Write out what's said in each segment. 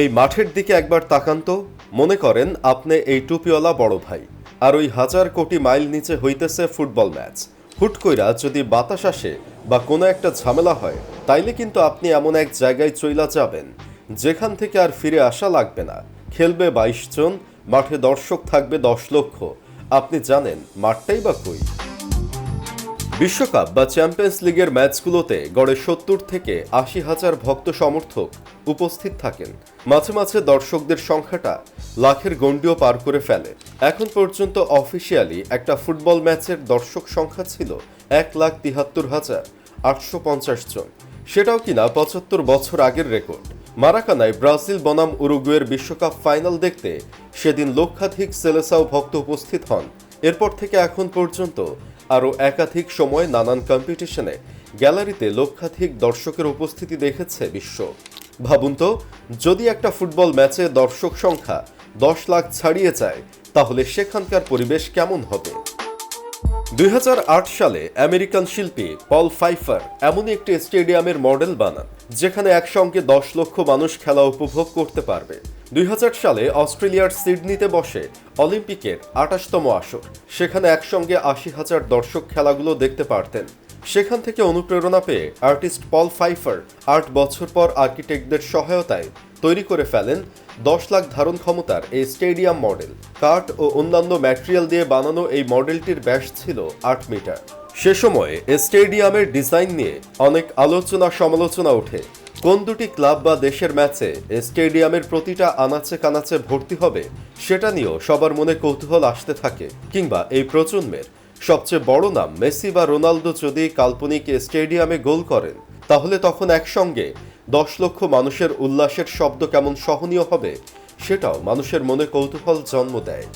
এই মাঠের দিকে একবার তাকান তো। মনে করেন আপনি এই টুপিওয়ালা বড় ভাই। আর ওই হাজার কোটি মাইল নিচে হইতেছে ফুটবল ম্যাচ। হুট কইরা যদি বাতাস আসে বা কোনো একটা ঝামেলা হয়, তাইলে কিন্তু আপনি এমন এক জায়গায় চইলা যাবেন, যেখান থেকে আর ফিরে আসা লাগবে না। খেলবে বাইশ জন, মাঠে দর্শক থাকবে দশ লক্ষ। আপনি জানেন মাঠটাই বা কই? বিশ্বকাপ বা চ্যাম্পিয়ন্স লিগের ম্যাচগুলোতে গড়ে সত্তর থেকে আশি হাজার ভক্ত সমর্থক উপস্থিত থাকেন। মাঝে মাঝে দর্শকদের সংখ্যাটা লাখের গণ্ডিও পার করে ফেলে। এখন পর্যন্ত অফিসিয়ালি একটা ফুটবল ম্যাচের দর্শক সংখ্যা ছিল এক লাখ তিহাত্তর হাজার আটশো পঞ্চাশ জন। সেটাও কিনা পঁচাত্তর বছর আগের রেকর্ড। মারাকানায় ব্রাজিল, বনাম, উরুগুয়ের বিশ্বকাপ ফাইনাল দেখতে সেদিন লক্ষাধিক সেলেসাও ভক্ত উপস্থিত হন। এরপর থেকে এখন পর্যন্ত আরও একাধিক সময় নানান কম্পিটিশনে গ্যালারিতে লক্ষাধিক দর্শকের উপস্থিতি দেখেছে বিশ্ব। ভাবুন তো, যদি একটা ফুটবল ম্যাচে দর্শক সংখ্যা দশ লাখ ছাড়িয়ে যায়, তাহলে সেখানকার পরিবেশ কেমন হবে? দুই হাজার আট সালে আমেরিকান শিল্পী পল ফাইফার এমন একটি স্টেডিয়ামের মডেল বানান, যেখানে একসঙ্গে দশ লক্ষ মানুষ খেলা উপভোগ করতে পারবে। দুই হাজার সালে অস্ট্রেলিয়ার সিডনিতে বসে অলিম্পিকের আঠাশতম আসর, সেখানে একসঙ্গে আশি হাজার দর্শক খেলাগুলো দেখতে পারতেন। সেখান থেকে অনুপ্রেরণা পেয়ে আর্টিস্ট পল ফাইফার আট বছর পর আর্কিটেক্টদের সহায়তায় তৈরি করে ফেলেন দশ লাখ ধারণ ক্ষমতার এই স্টেডিয়াম মডেল। কাঠ ও অন্যান্য ম্যাটেরিয়াল দিয়ে বানানো এই মডেলটির ব্যাস ছিল আট মিটার। সে সময়ে স্টেডিয়ামের ডিজাইন নিয়ে অনেক আলোচনা সমালোচনা ওঠে। কোন দুটি ক্লাব বা দেশের ম্যাচে স্টেডিয়ামের প্রতিটা আনাচে কানাচে ভর্তি হবে, সেটা নিয়েও সবার মনে কৌতূহল আসতে থাকে, কিংবা এই প্রজন্মের সবচেয়ে বড় নাম মেসি বা রোনালদো যদি কাল্পনিক স্টেডিয়ামে গোল করেন, তাহলে তখন একসঙ্গে দশ লক্ষ মানুষের উল্লাসের শব্দ কেমন সহনীয় হবে, সেটাও মানুষের মনে কৌতূহল জন্ম দেয়।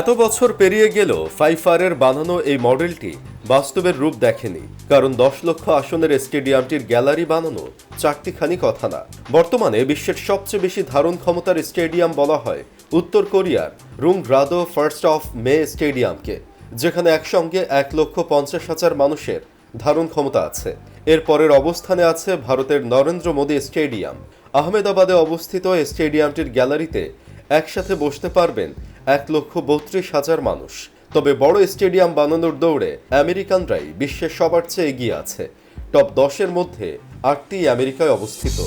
এত বছর পেরিয়ে গেলেও ফাইফারের বানানো এই মডেলটি বাস্তবের রূপ দেখেনি, কারণ দশ লক্ষ আসনের স্টেডিয়ামটির গ্যালারি বানানো চারটিখানি কথা না। বর্তমানে বিশ্বের সবচেয়ে বেশি ধারণ ক্ষমতার স্টেডিয়াম বলা হয় উত্তর কোরিয়ার রুং গ্রাদো ফার্স্ট অফ মে স্টেডিয়ামকে। যেখানে একসঙ্গে এক লক্ষ পঞ্চাশ হাজার মানুষের ধারণ ক্ষমতা আছে। এর পরের অবস্থানে আছে ভারতের নরেন্দ্র মোদী স্টেডিয়াম। আহমেদাবাদে অবস্থিত স্টেডিয়ামটির গ্যালারিতে একসাথে বসতে পারবেন এক লক্ষ বত্রিশ হাজার মানুষ। তবে বড় স্টেডিয়াম বানানোর দৌড়ে আমেরিকানরাই বিশ্বের সবার চেয়ে এগিয়ে আছে। টপ দশের মধ্যে আটটি আমেরিকায় অবস্থিত।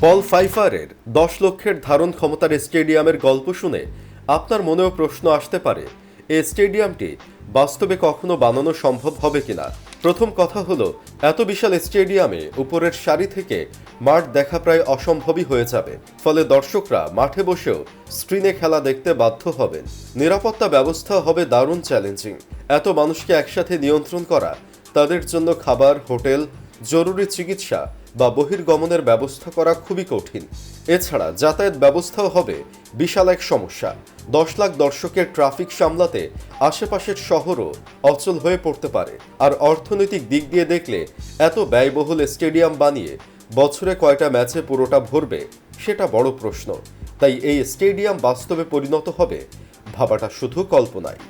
পল ফাইফারের দশ লক্ষের ধারণ ক্ষমতার স্টেডিয়ামের গল্প শুনে আপনার মনেও প্রশ্ন আসতে পারে এই স্টেডিয়ামটি বাস্তবে কখনো বানানো সম্ভব হবে কিনা? প্রথম কথা হলো, এত বিশাল স্টেডিয়ামে উপরের সারি থেকে মাঠ দেখা প্রায় অসম্ভবই হয়ে যাবে। ফলে দর্শকরা মাঠে বসেও স্ক্রিনে খেলা দেখতে বাধ্য হবেন। নিরাপত্তা ব্যবস্থা হবে দারুণ চ্যালেঞ্জিং। এত মানুষকে একসাথে নিয়ন্ত্রণ করা, তাদের জন্য খাবার, হোটেল জরুরি চিকিৎসা বা বহির্গমনের ব্যবস্থা করা খুবই কঠিন। এছাড়া যাতায়াত ব্যবস্থাও হবে। বিশাল এক সমস্যা। দশ লাখ দর্শকের ট্রাফিক সামলাতে আশেপাশের শহরও অচল হয়ে পড়তে পারে। আর অর্থনৈতিক দিক দিয়ে দেখলে এত ব্যয়বহুল স্টেডিয়াম বানিয়ে বছরে কয়টা ম্যাচে পুরোটা ভরবে, সেটা বড় প্রশ্ন। তাই এই স্টেডিয়াম বাস্তবে পরিণত হবে, ভাবাটা শুধু কল্পনায়